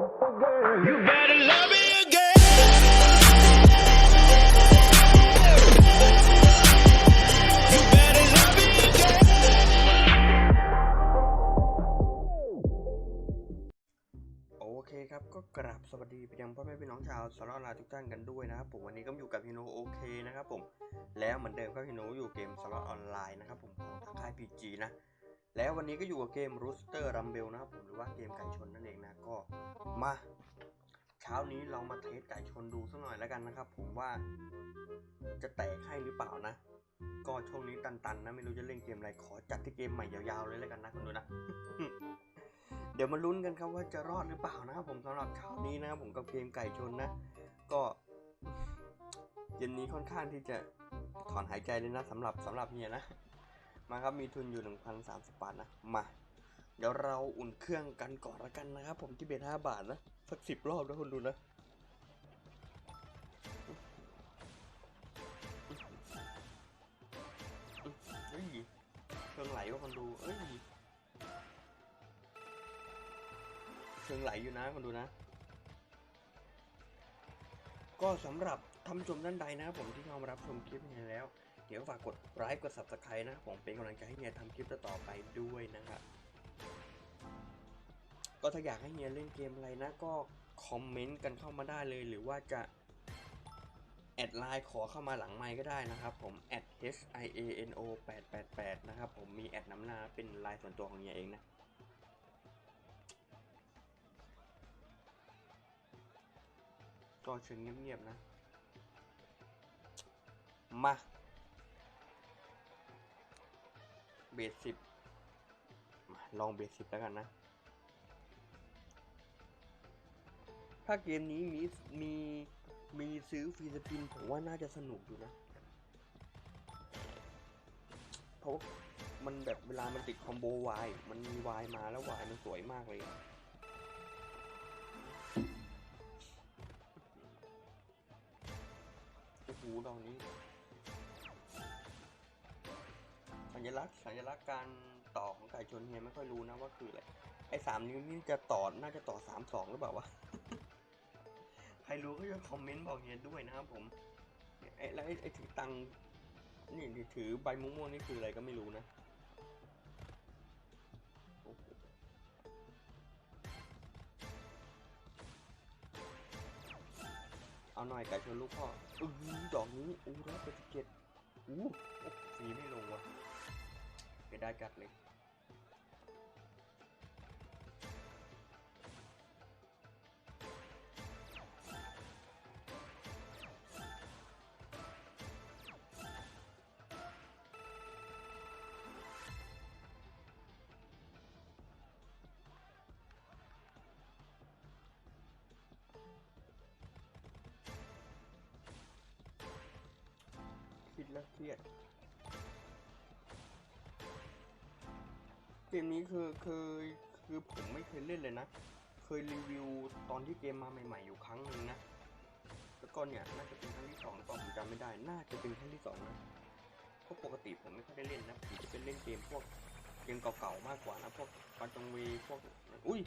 คครับก็กราบสวัสดีไปยังพ่อแม่พี่น้องชาวสารลาทุกท่านกันด้วยนะครับผมวันนี้ก็อยู่กับฮิโนโอเคนะครับผมแล้วเหมือนเดิมก็ฮิโนอยู่เกมสล็อตออนไลน์นะครับผมของทางค่าย PG นะ แล้ววันนี้ก็อยู่กับเกม Rooster Rumble นะครับผมหรือว่าเกมไก่ชนนั่นเองนะก็มาเช้านี้เรามาเทสไก่ชนดูสักหน่อยแล้วกันนะครับ ผมว่าจะแตกให้หรือเปล่านะ ก็ช่วงนี้ตันๆนะไม่รู้จะเล่นเกมอะไรขอจัดที่เกมใหม่ยาวๆเลยแล้วกันนะคุณดูนะ เดี๋ยวมาลุ้นกันครับว่าจะรอดหรือเปล่านะครับผมสำหรับเช้านี้นะครับผมกับเกมไก่ชนนะ ก็เย็นนี้ค่อนข้างที่จะถอนหายใจเลยนะสำหรับสำหรับเฮียนะ มาครับมีทุนอยู่ 1,030บาทนะมา เดี๋ยวเราอุ่นเครื่องกันก่อนละกันนะครับ ผมที่เบท5บาทนะสักสิบรอบนะคุณดูนะเฮ้ยเครื่องไหลว่าคนดูเอ้ยเชิงไหลอยู่นะคนดูนะ ก็สำหรับท่านชมท่านใดนะครับผมที่เข้ามารับชมคลิปนี้แล้ว เดี๋ยวฝากกดไลค์กด subscribe นะครับผมเป็นกำลังใจให้เฮียทำคลิปต่อไปด้วยนะครับก็ถ้าอยากให้เฮียเล่นเกมอะไรนะก็คอมเมนต์กันเข้ามาได้เลย หรือว่าจะแอดไลน์ขอเข้ามาหลังไมค์ก็ได้นะครับผม h i a n o 888นะครับผมมีแอดน้ำหน้าเป็นไลน์ส่วนตัวของเฮียเองนะก็เชิงเงียบๆนะ มา บสสิบลองเบสสิบแล้วกันนะ ถ้าเกมนี้มีมีมีซื้อฟรีสปินผมว่าน่าจะสนุกอยู่นะเพราะมันแบบเวลามันติดคอมโบวายมันมีวายมาแล้ววายมันสวยมากเลยโอ้โหดอกนี้ ญลักษณ์สัญลักษณ์การต่อของไก่ชนเฮียไม่ค่อยรู้นะว่าคืออะไรไอ้สามนิ้วนี่จะต่อน่าจะต่อสามสองหรือเปล่าวะใครรู้ก็จะคอมเมนต์บอกเฮียด้วยนะครับผมไอ้แล้วไอ้ถือตังค์นี่ถือใบม่วงนี่คืออะไรก็ไม่รู้นะเอาหน่อยไก่ชนลูกพ่ออือดอกนี้อู้ร้อยแปดสิบเจ็ดอู้สีไม่ลงว่ะ เสียดายจัดเลยคิดแล้วเครียด เกมนี้คือคือคือผมไม่เคยเล่นเลยนะ เคยรีวิวตอนที่เกมมาใหม่ๆอยู่ครั้งหนึ่งนะแล้วก็เนี่ยน่าจะเป็นครั้งที่สองหรือเปล่าผมจำไม่ได้ น่าจะเป็นครั้งที่สองนะเพราะปกติผมไม่ค่อยได้เล่นนะผมจะเป็นเล่นเกมพวกเกมเก่าๆมากกว่านะพวกปันจงเวพวกอุ้ย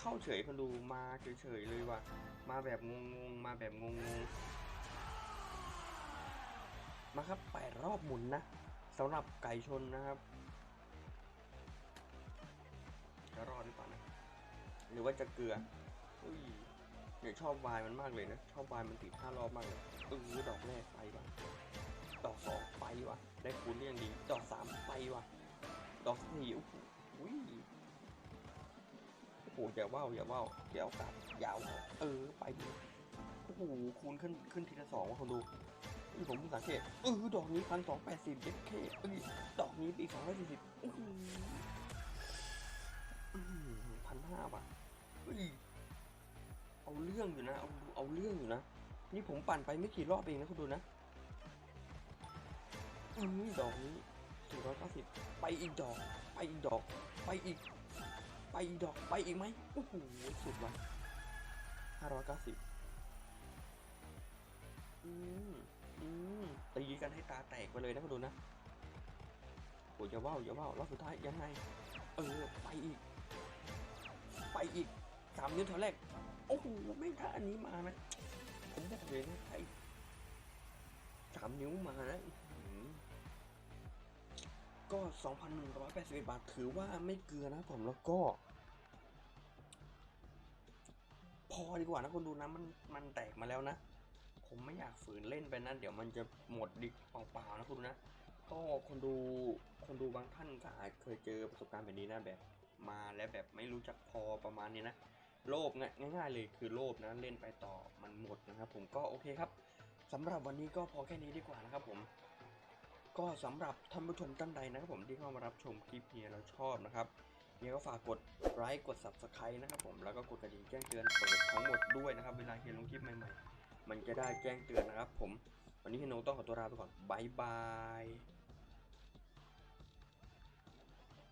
เข้าเฉยคนดูมาเฉยๆเลยว่ะมาแบบงงๆมาแบบงงๆ มาครับแปดรอบหมุนนะสำหรับไก่ชนนะครับจะรอดหรือเปล่านะหรือว่าจะเกลืออุ้ยเนี่ยชอบวายมันมากเลยนะชอบวายมันติดห้ารอบมากเลยเออดอกแรกไปว่ะดอกสองไปว่ะได้คูณเรียงดีดอกสามไปว่ะดอกสี่อุ้ยโอ้โหอย่าว่าวอย่าว่าวเดี๋ยวโอกาสยาวเออไปดิโอ้โหคูณขึ้นขึ้นทีละสองว่ะคนดู นี่ผมเพิ่สังเกตเออดอกนี้พันสองแปดสิบเจ็ดเคเอ้ยดอกนี้อีกสองร้อยสี่สิบพันห้าว่ะเฮ้ยเอาเรื่องอยู่นะ เอาเอาเรื่องอยู่นะ นี่ผมปั่นไปไม่กี่รอบเองนะคุณดูนะอือดอกนี้สี่ร้อยเก้าสิบไปอีกดอก ไปอีกดอก ไปอีก ไปอีกดอก ไปอีกไหมโอ้โหสุดว่ะห้าร้อยเก้าสิบ กันให้ตาแตกไปเลยนะคุณดูนะโหยังอย่าว่าวอย่าว่าวรอบสุดท้ายยังไง เออไปอีก ไปอีกสามนิ้วแถวแรก โอ้โหไม่ถ้าอันนี้มานะผมบอกเลยนะไอ้สามนิ้วมานะอื้อหือก็ 2,181 บาท ถือว่าไม่เกลือนะผมแล้วก็ พอดีกว่านะคนดูนะ มันมันแตกมาแล้วนะ ผมไม่อยากฝืนเล่นไปนะเดี๋ยวมันจะหมดดิเปล่าๆนะคุณดูนะ ก็คนดูคนดูบางท่านก็อาจเคยเจอประสบการณ์แบบนี้นะแบบมาแล้วแบบไม่รู้จักพอประมาณนี้นะโลภง่ายง่ายๆเลยคือโลภนะเล่นไปต่อมันหมดนะครับ ผมก็โอเคครับสำหรับวันนี้ก็พอแค่นี้ดีกว่านะครับผมก็สำหรับท่านผู้ชมท่านใดนะครับผมที่เข้ามารับชมคลิปเฮียแล้วชอบนะครับเฮียก็ฝากกดไลค์กด subscribe นะครับผมแล้วก็กดกระดิ่งแจ้งเตือนเปิดทั้งหมดด้วยนะครับ เวลาเฮียลงคลิปใหม่ๆ มันจะได้แจ้งเตือนนะครับผม วันนี้พี่โนต้องขอตัวลาไปก่อนบายบาย